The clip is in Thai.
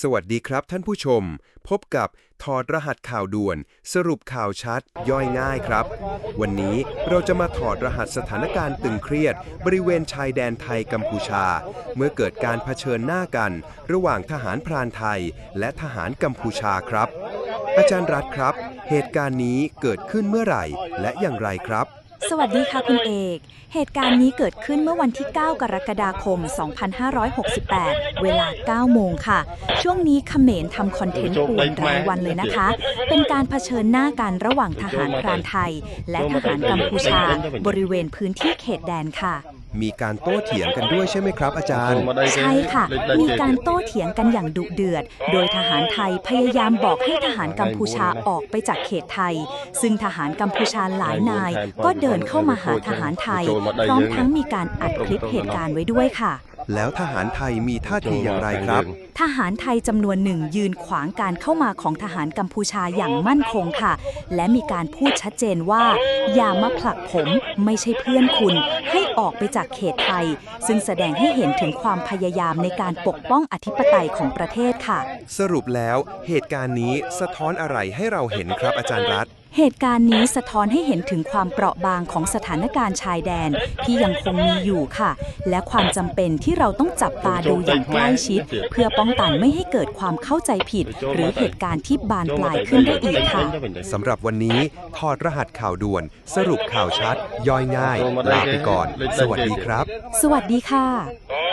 สวัสดีครับท่านผู้ชม พบกับถอดรหัสข่าวด่วน สรุปข่าวชัด ย่อยง่ายครับ วันนี้เราจะมาถอดรหัสสถานการณ์ตึงเครียด บริเวณชายแดนไทยกัมพูชา เมื่อเกิดการเผชิญหน้ากัน ระหว่างทหารพรานไทย และทหารกัมพูชาครับ อาจารย์รัฐครับ เหตุการณ์นี้เกิดขึ้นเมื่อไหร่ และอย่างไรครับ สวัสดีค่ะคุณเอก เหตุการณ์นี้เกิดขึ้นเมื่อวันที่ 9 กรกฎาคม 2568 เวลา 9 โมงค่ะ ช่วงนี้เขมรทำคอนเทนต์ป่วนรายวันเลยนะคะ เป็นการเผชิญหน้ากันระหว่างทหารพรานไทย และทหารกัมพูชา บริเวณพื้นที่เขตแดนค่ะ มีการโต้เถียงกันด้วยใช่ไหมครับ อาจารย์ ใช่ค่ะ มีการโต้เถียงกันอย่างดุเดือด โดยทหารไทยพยายามบอกให้ทหารกัมพูชาออกไปจากเขตไทย ซึ่งทหารกัมพูชาหลายนาย ก็เดินเข้ามาหาทหารไทย พร้อมทั้งมีการอัดคลิปเหตุการณ์ไว้ด้วยค่ะ แล้วทหารไทยมีท่าทีอย่างไรครับ ทหารไทยจำนวนหนึ่งยืนขวางการเข้ามาของทหารกัมพูชาอย่างมั่นคงค่ะ และมีการพูดชัดเจนว่า อย่ามาผลักผมไม่ใช่เพื่อนคุณ ให้ออกไปจากเขตไทย ซึ่งแสดงให้เห็นถึงความพยายามในการปกป้องอธิปไตยของประเทศค่ะ สรุปแล้วเหตุการณ์นี้สะท้อนอะไรให้เราเห็นครับอาจารย์รัฐเหตุการณ์นี้สะท้อนให้เห็นถึงความเปราะบางของสถานการณ์ชายแดนที่ยังคงมีอยู่ค่ะ และความจำเป็นที่เราต้องจับตาดูอย่างใกล้ชิด เพื่อป้องกันไม่ให้เกิดความเข้าใจผิด หรือเหตุการณ์ที่บานปลายขึ้นได้อีกค่ะสำหรับวันนี้ถอดรหัสข่าวด่วน สรุปข่าวชัด ย่อยง่ายลาไปก่อน สวัสดีครับ สวัสดีค่ะ Oh